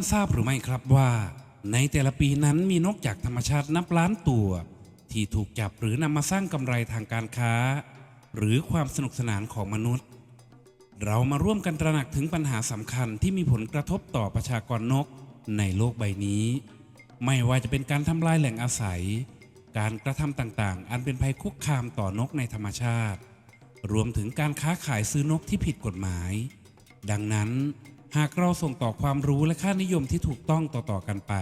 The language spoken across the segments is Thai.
านทราบหรือไม่ครับว่า ในแต่ละปีนั้นมีนกจากธรรมชาตินับล้านตัว ที่ถูกจับหรือนำมาสร้างกำไรทางการค้า หรือความสนุกสนานของมนุษย์ เรามาร่วมกันตระหนักถึงปัญหาสำคัญที่มีผลกระทบต่อประชากรนกในโลกใบนี้ ไม่ว่าจะเป็นการทำลายแหล่งอาศัย การกระทำต่างๆ อันเป็นภัยคุกคามต่อนกในธรรมชาติ รวมถึงการค้าขายซื้อนกที่ผิดกฎหมาย ดังนั้น หากเราส่งต่อความรู้และค่านิยมที่ถูกต้องต่อๆกันไป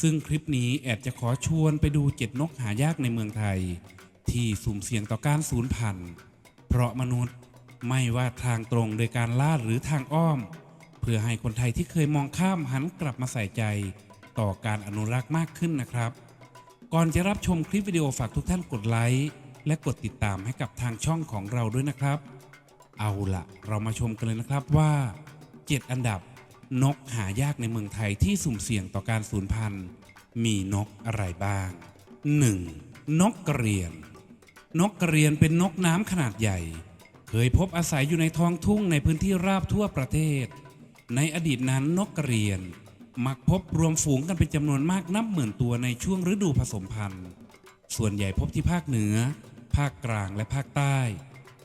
ซึ่งคลิปนี้แอดจะขอชวนไปดูเจ็ดนกหายากในเมืองไทย ที่สุ่มเสี่ยงต่อการสูญพันธุ์ เพราะมนุษย์ไม่ว่าทางตรงโดยการล่าหรือทางอ้อม เพื่อให้คนไทยที่เคยมองข้ามหันกลับมาใส่ใจ ต่อการอนุรักษ์มากขึ้นนะครับ ก่อนจะรับชมคลิปวิดีโอฝากทุกท่านกดไลค์และกดติดตามให้กับทางช่องของเราด้วยนะครับ เอาละเรามาชมกันเลยนะครับว่า 7 อันดับ นกหายากในเมืองไทยที่สุ่มเสี่ยงต่อการสูญพันธุ์ มีนกอะไรบ้าง 1. นกกระเรียน นกกระเรียนเป็นนกน้ำขนาดใหญ่ เคยพบอาศัยอยู่ในท้องทุ่งในพื้นที่ราบทั่วประเทศ ในอดีตนั้นนกกระเรียน มักพบรวมฝูงกันเป็นจำนวนมากนับหมื่นตัวในช่วงฤดูผสมพันธุ์ ส่วนใหญ่พบที่ภาคเหนือ ภาคกลางและภาคใต้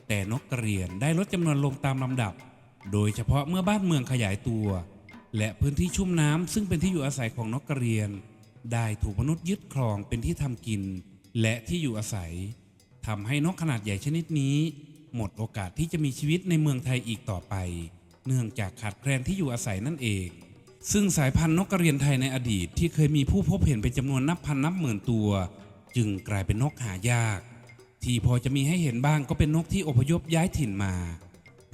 แต่นกกระเรียนได้ลดจำนวนลงตามลำดับ โดยเฉพาะเมื่อบ้านเมืองขยายตัว และพื้นที่ชุ่มน้ำซึ่งเป็นที่อยู่อาศัยของนกกระเรียน ได้ถูกมนุษย์ยึดครองเป็นที่ทำกิน และที่อยู่อาศัยทำให้นกขนาดใหญ่ชนิดนี้ หมดโอกาสที่จะมีชีวิตในเมืองไทยอีกต่อไป เนื่องจากขาดแคลนที่อยู่อาศัยนั่นเอง ซึ่งสายพันธุ์นกกระเรียนไทยในอดีตที่เคยมีผู้พบเห็นเป็นจำนวนนับพันนับหมื่นตัว จึงกลายเป็นนกหายาก ที่พอจะมีให้เห็นบ้างก็เป็นนกที่อพยพย้ายถิ่นมา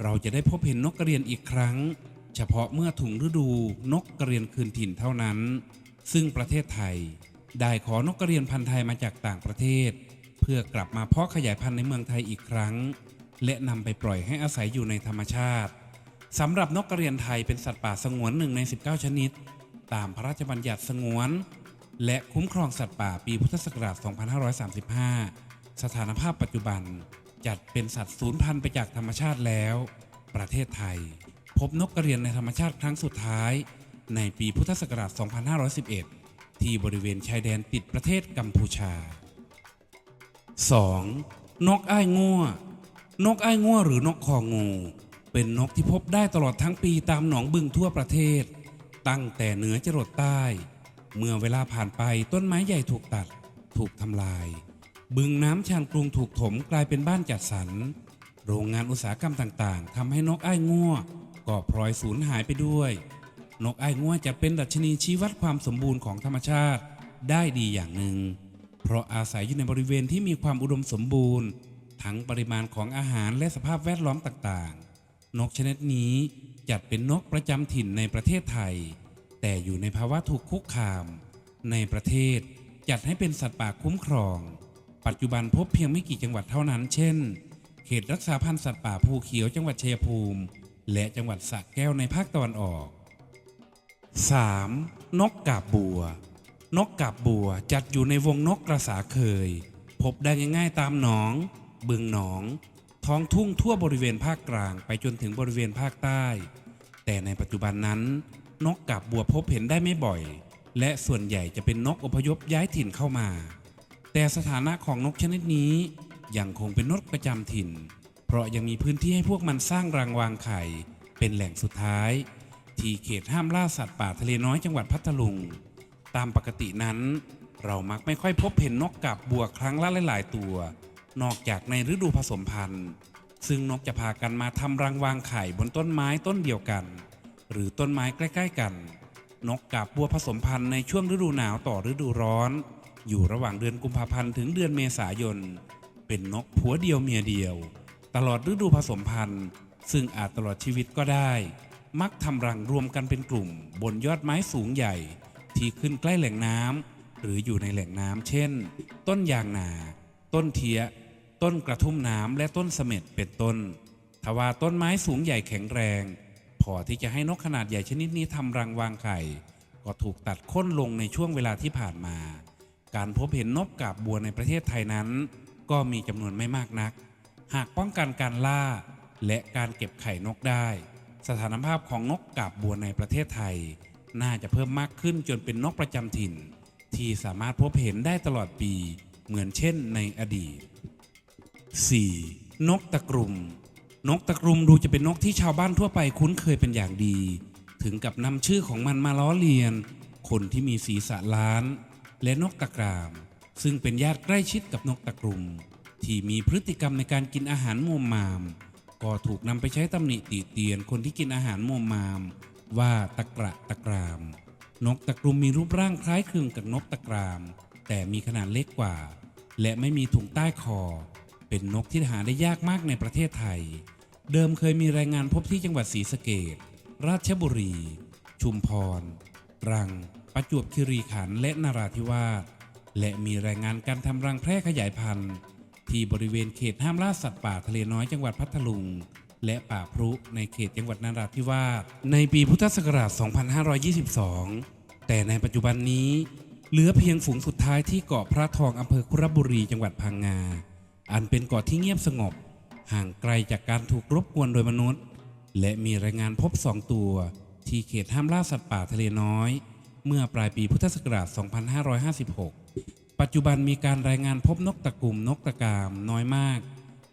เราจะได้พบเห็นนกกระเรียนอีกครั้ง เฉพาะเมื่อถุงฤดูนกกระเรียนคืนถิ่นเท่านั้น ซึ่งประเทศไทย ได้ขอนกกระเรียนพันธุ์ไทยมาจากต่างประเทศ เพื่อกลับมาเพาะขยายพันธุ์ในเมืองไทยอีกครั้ง และนำไปปล่อยให้อาศัยอยู่ในธรรมชาติสำหรับนกกระเรียนไทยเป็นสัตว์ป่าสงวนหนึ่งใน 19 ชนิด ตามพระราชบัญญัติสงวน และคุ้มครองสัตว์ป่าปีพุทธศักราช 2535 สถานภาพปัจจุบัน จัดเป็นสัตว์สูญพันธุ์ไปจากธรรมชาติแล้ว ประเทศไทย พบนกกระเรียนในธรรมชาติครั้งสุดท้าย ในปีพุทธศักราช 2511 ที่บริเวณชายแดนติดประเทศกัมพูชา 2. นกอ้ายง่วนกอ้ายง่วหรือนกคองู เป็นนกที่พบได้ตลอดทั้งปีตามหนองบึงทั่วประเทศ ตั้งแต่เหนือจรดใต้ เมื่อเวลาผ่านไปต้นไม้ใหญ่ถูกตัด ถูกทำลาย บึงน้ำชานกรุงถูกถมกลายเป็นบ้านจัดสรร โรงงานอุตสาหกรรมต่างๆทำให้นกอ้ายง่วก็พลอยสูญหายไปด้วย นกอ้ายง่วจะเป็นดัชนีชี้วัดความสมบูรณ์ของธรรมชาติได้ดีอย่างหนึ่ง เพราะอาศัยอยู่ในบริเวณที่มีความอุดมสมบูรณ์ ทั้งปริมาณของอาหารและสภาพแวดล้อมต่างๆ นกชนิดนี้จัดเป็นนกประจำถิ่นในประเทศไทย แต่อยู่ในภาวะถูกคุกคาม ในประเทศจัดให้เป็นสัตว์ป่าคุ้มครอง ปัจจุบันพบเพียงไม่กี่จังหวัดเท่านั้น เช่น เขตรักษาพันธุ์สัตว์ป่าภูเขียวจังหวัดชัยภูมิ และจังหวัดสระแก้วในภาคตะวันออก 3. นกกาบบัว นกกาบบัวจัดอยู่ในวงนกกระสาเคย พบได้ง่ายๆตามหนอง บึงหนอง ท้องทุ่งทั่วบริเวณภาคกลางไปจนถึงบริเวณภาคใต้ แต่ในปัจจุบันนั้น นกกาบบัวพบเห็นได้ไม่บ่อย และส่วนใหญ่จะเป็นนกอพยพย้ายถิ่นเข้ามา แต่สถานะของนกชนิดนี้ยังคงเป็นนกประจำถิ่น เพราะยังมีพื้นที่ให้พวกมันสร้างรังวางไข่ เป็นแหล่งสุดท้าย ที่เขตห้ามล่าสัตว์ป่าทะเลน้อยจังหวัดพัทลุง ตามปกตินั้น เรามักไม่ค่อยพบเห็นนกกาบบัวครั้งละหลายๆตัว นอกจากในฤดูผสมพันธุ์ ซึ่งนกจะพากันมาทำรังวางไข่บนต้นไม้ต้นเดียวกัน หรือต้นไม้ใกล้ ๆ กัน นกกาบบัวผสมพันธุ์ในช่วงฤดูหนาวต่อฤดูร้อน อยู่ระหว่างเดือนกุมภาพันธ์ถึงเดือนเมษายน เป็นนกผัวเดียวเมียเดียว ตลอดฤดูผสมพันธุ์ ซึ่งอาจตลอดชีวิตก็ได้ มักทำรังรวมกันเป็นกลุ่ม บนยอดไม้สูงใหญ่ ที่ขึ้นใกล้แหล่งน้ำหรืออยู่ในแหล่งน้ำเช่น ต้นยางนา ต้นเทีย ต้นกระทุ่มน้ำและต้นเสม็ดเป็นต้นทว่าต้นไม้สูงใหญ่แข็งแรง พอที่จะให้นกขนาดใหญ่ชนิดนี้ทำรังวางไข่ ก็ถูกตัดค้นลงในช่วงเวลาที่ผ่านมา การพบเห็นนกกาบบัวในประเทศไทยนั้น ก็มีจำนวนไม่มากนัก หากป้องกันการล่า และการเก็บไข่นกได้ สถานภาพของนกกาบบัวในประเทศไทย น่าจะเพิ่มมากขึ้นจนเป็นนกประจำถิ่น ที่สามารถพบเห็นได้ตลอดปีเหมือนเช่นในอดีต 4. นกตะกรุม นกตะกรุมดูจะเป็นนกที่ชาวบ้านทั่วไปคุ้นเคยเป็นอย่างดี ถึงกับนำชื่อของมันมาล้อเลียน คนที่มีศีรษะล้าน และนกตะกราม ซึ่งเป็นญาติใกล้ชิดกับนกตะกรุม ที่มีพฤติกรรมในการกินอาหารมุมมาม ก็ถูกนำไปใช้ตำหนิติเตียนคนที่กินอาหารมุมมาม ว่าตะกระตะกราม นกตะกรุมมีรูปร่างคล้ายคลึงกับนกตะกราม แต่มีขนาดเล็กกว่า และไม่มีถุงใต้คอ เป็นนกที่หาได้ยากมากในประเทศไทย เดิมเคยมีรายงานพบที่จังหวัดศรีสะเกดราชบุรี ชุมพรตรัง ประจวบคีรีขันธ์และนราธิวาสและมีรายงานการทำรังแพร่ขยายพันธุ์ ที่บริเวณเขตห้ามล่าสัตว์ป่าทะเลน้อยจังหวัดพัทลุง และป่าพรุในเขตจังหวัดนราธิวาสในปีพุทธศักราช 2522 แต่ในปัจจุบันนี้ เหลือเพียงฝูงสุดท้ายที่เกาะพระทองอำเภอคุรบุรีจังหวัดพังงา อันเป็นเกาะที่เงียบสงบ ห่างไกลจากการถูกรบกวนโดยมนุษย์ และมีรายงานพบสองตัว ที่เขตห้ามล่าสัตว์ป่าทะเลน้อย เมื่อปลายปีพุทธศักราช 2556 ปัจจุบันมีการรายงานพบนกตะกลุ่มนกตะกามน้อยมาก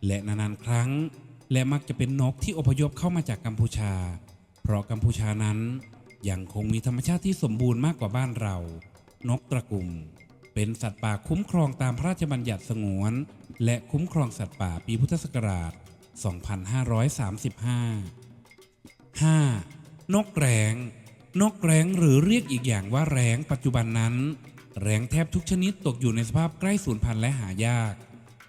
และนานๆครั้ง และมักจะเป็นนกที่อพยพเข้ามาจากกัมพูชา เพราะกัมพูชานั้นยังคงมีธรรมชาติที่สมบูรณ์มากกว่าบ้านเรา นกตะกลุ่มเป็นสัตว์ป่าคุ้มครองตามพระราชบัญญัติสงวน และคุ้มครองสัตว์ป่าปีพุทธศักราช 2535 5. นกแร้ง นกแร้งหรือเรียกอีกอย่างว่าแร้งปัจจุบันนั้น แร้งแทบทุกชนิดตกอยู่ในสภาพใกล้สูญพันธุ์และหายาก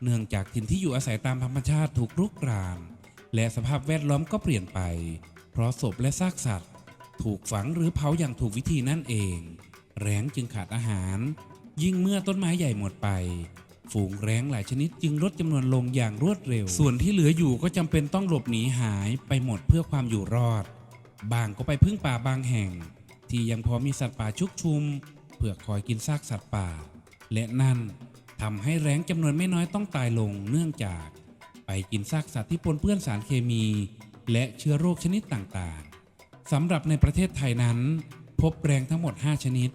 เนื่องจากถิ่นที่อยู่อาศัยตามธรรมชาติถูกรุกราน และสภาพแวดล้อมก็เปลี่ยนไป เพราะศพและซากสัตว์ ถูกฝังหรือเผาอย่างถูกวิธีนั่นเอง แร้งจึงขาดอาหาร ยิ่งเมื่อต้นไม้ใหญ่หมดไป ฝูงแร้งหลายชนิดจึงลดจำนวนลงอย่างรวดเร็ว ส่วนที่เหลืออยู่ก็จำเป็นต้องหลบหนีหายไปหมดเพื่อความอยู่รอด บางก็ไปพึ่งป่าบางแห่ง ที่ยังพอมีสัตว์ป่าชุกชุม เพื่อคอยกินซากสัตว์ป่า และนั่นทำให้แร้งจำนวนไม่น้อยต้องตายลงเนื่องจาก ไปกินซากสัตว์ที่ปนเปื้อนสารเคมี และเชื้อโรคชนิดต่างๆสำหรับในประเทศไทยนั้น พบแร้งทั้งหมด 5 ชนิด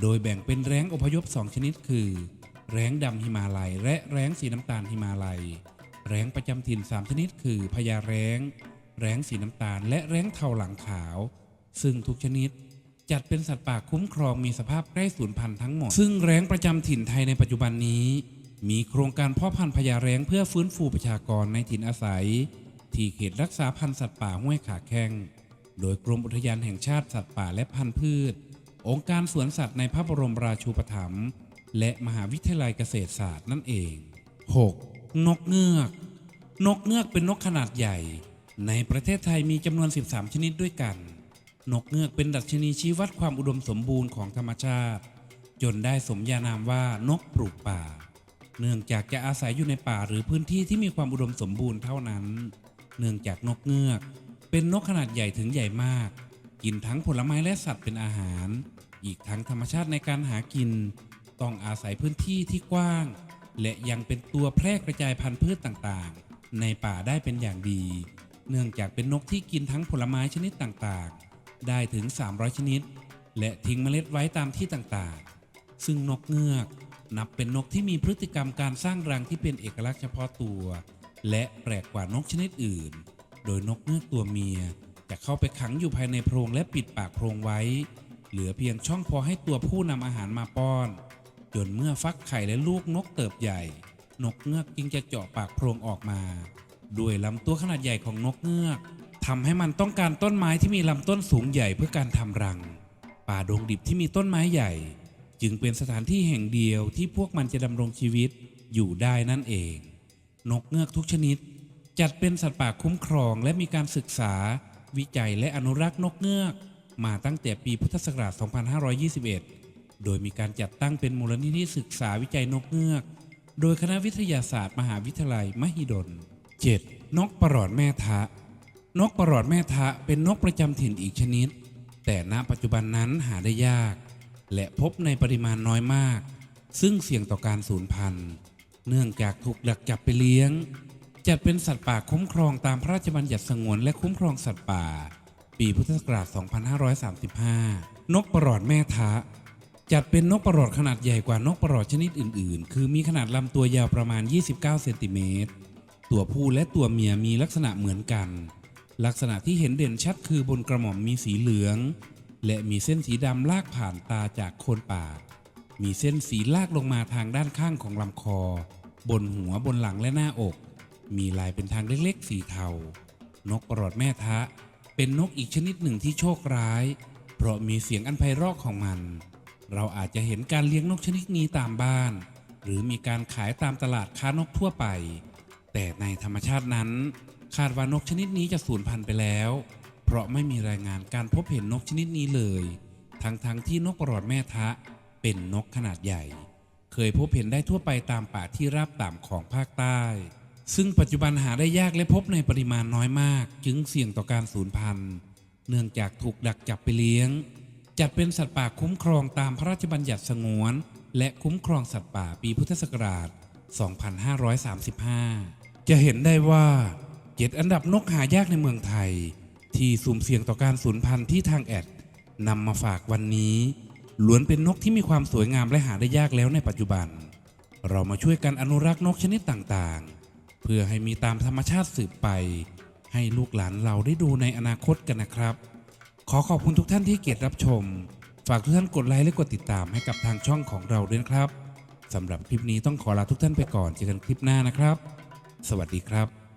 โดยแบ่งเป็นแร้งอพยพ 2 ชนิดคือ แร้งดำหิมาลัย และแร้งสีน้ำตาลหิมาลัย แร้งประจำถิ่น 3 ชนิดคือพญาแร้ง แร้งสีน้ำตาล และแร้งเทาหลังขาว ซึ่งทุกชนิดจัดเป็นสัตว์ป่าคุ้มครองมีสภาพใกล้สูญพันธุ์ทั้งหมด ซึ่งแร้งประจำถิ่นไทยในปัจจุบันนี้ มีโครงการเพาะพันธุ์พญาแร้งเพื่อฟื้นฟูประชากรในถิ่นอาศัย ที่เขตรักษาพันธุ์สัตว์ป่าห้วยขาแข้ง โดยกรมอุทยานแห่งชาติสัตว์ป่าและพันธุ์พืช องค์การสวนสัตว์ในพระบรมราชูปถัมภ์และมหาวิทยาลัยเกษตรศาสตร์นั่นเอง 6. นกเงือก นกเงือกเป็นนกขนาดใหญ่ ในประเทศไทยมีจำนวน 13 ชนิดด้วยกัน นกเงือกเป็นดัชนีชี้วัดความอุดมสมบูรณ์ของธรรมชาติ จนได้สมญานามว่านกปลูกป่า เนื่องจากจะอาศัยอยู่ในป่าหรือพื้นที่ที่มีความอุดมสมบูรณ์เท่านั้น เนื่องจากนกเงือก เป็นนกขนาดใหญ่ถึงใหญ่มาก กินทั้งผลไม้และสัตว์เป็นอาหาร อีกทั้งธรรมชาติในการหากิน ต้องอาศัยพื้นที่ที่กว้าง และยังเป็นตัวแพร่กระจายพันธุ์พืชต่างๆ ในป่าได้เป็นอย่างดี เนื่องจากเป็นนกที่กินทั้งผลไม้ชนิดต่างๆ ได้ถึง 300 ชนิด และทิ้งเมล็ดไว้ตามที่ต่างๆ ซึ่งนกเงือกนับเป็นนกที่มีพฤติกรรมการสร้างรังที่เป็นเอกลักษณ์เฉพาะตัว และแปลกกว่านกชนิดอื่น โดยนกเงือกตัวเมียจะเข้าไปขังอยู่ภายในโพรงและปิดปากโพรงไว้ เหลือเพียงช่องพอให้ตัวผู้นำอาหารมาป้อน จนเมื่อฟักไข่และลูกนกเติบใหญ่ นกเงือกจึงจะเจาะปากโพรงออกมา ด้วยลำตัวขนาดใหญ่ของนกเงือกทำให้มันต้องการต้นไม้ที่มีลำต้นสูงใหญ่เพื่อการทำรัง ป่าดงดิบที่มีต้นไม้ใหญ่ จึงเป็นสถานที่แห่งเดียวที่พวกมันจะดำรงชีวิตอยู่ได้นั่นเอง นกเงือกทุกชนิด จัดเป็นสัตว์ป่าคุ้มครองและมีการศึกษา วิจัยและอนุรักษ์นกเงือก มาตั้งแต่ปีพุทธศักราช 2521 โดยมีการจัดตั้งเป็นมูลนิธิศึกษาวิจัยนกเงือก โดยคณะวิทยาศาสตร์ มหาวิทยาลัยมหิดล 7. นกประหลอดแม่ทะ นกประหลอดแม่ทะเป็นนกประจำถิ่นอีกชนิด แต่ณปัจจุบันนั้นหาได้ยาก และพบในปริมาณน้อยมาก ซึ่งเสี่ยงต่อการสูญพันธุ์ เนื่องจากถูกดักจับไปเลี้ยง จัดเป็นสัตว์ป่าคุ้มครองตามพระราชบัญญัติสงวนและคุ้มครองสัตว์ป่า ปีพุทธศักราช 2535 นกประหลอดแม่ทะจัดเป็นนกประหลอดขนาดใหญ่กว่านกประหลอดชนิดอื่น ๆ คือมีขนาดลำตัวยาวประมาณ 29 เซนติเมตร ตัวผู้และตัวเมียมีลักษณะเหมือนกัน ลักษณะที่เห็นเด่นชัดคือบนกระหม่อมมีสีเหลือง และมีเส้นสีดำลากผ่านตาจากโคนปาก มีเส้นสีลากลงมาทางด้านข้างของลำคอ บนหัวบนหลังและหน้าอก มีลายเป็นทางเล็กๆ สีเทา นกประหลอดแม่ทะ เป็นนกอีกชนิดหนึ่งที่โชคร้าย เพราะมีเสียงอันไพเราะของมัน เราอาจจะเห็นการเลี้ยงนกชนิดนี้ตามบ้าน หรือมีการขายตามตลาดค้านกทั่วไป แต่ในธรรมชาตินั้น คาดว่านกชนิดนี้จะสูญพันธุ์ไปแล้ว เพราะไม่มีรายงานการพบเห็นนกชนิดนี้เลย ทั้งๆทที่นกประหลอดแม่ทะเป็นนกขนาดใหญ่ เคยพบเห็นได้ทั่วไปตามป่าที่ราบต่ำของภาคใต้ ซึ่งปัจจุบันหาได้ยากและพบในปริมาณน้อยมาก จึงเสี่ยงต่อการสูญพันธุ์ เนื่องจากถูกดักจับไปเลี้ยง จัดเป็นสัตว์ป่าคุ้มครองตามพระราชบัญญัติสงวน และคุ้มครองสัตว์ป่าปีพุทธศักราช 2535 จะเห็นได้ว่าเจ็ดอันดับนกหายากในเมืองไทย ที่สุ่มเสี่ยงต่อการสูญพันธุ์ที่ทางแอดนำมาฝากวันนี้ ล้วนเป็นนกที่มีความสวยงามและหาได้ยากแล้วในปัจจุบัน เรามาช่วยกันอนุรักษ์นกชนิดต่างๆ เพื่อให้มีตามธรรมชาติสืบไป ให้ลูกหลานเราได้ดูในอนาคตกันนะครับ ขอขอบคุณทุกท่านที่เกียรติรับชม ฝากทุกท่านกดไลค์และกดติดตามให้กับทางช่องของเราด้วยครับสำหรับคลิปนี้ต้องขอลาทุกท่านไปก่อนเจอกันคลิปหน้านะครับ สวัสดีครับ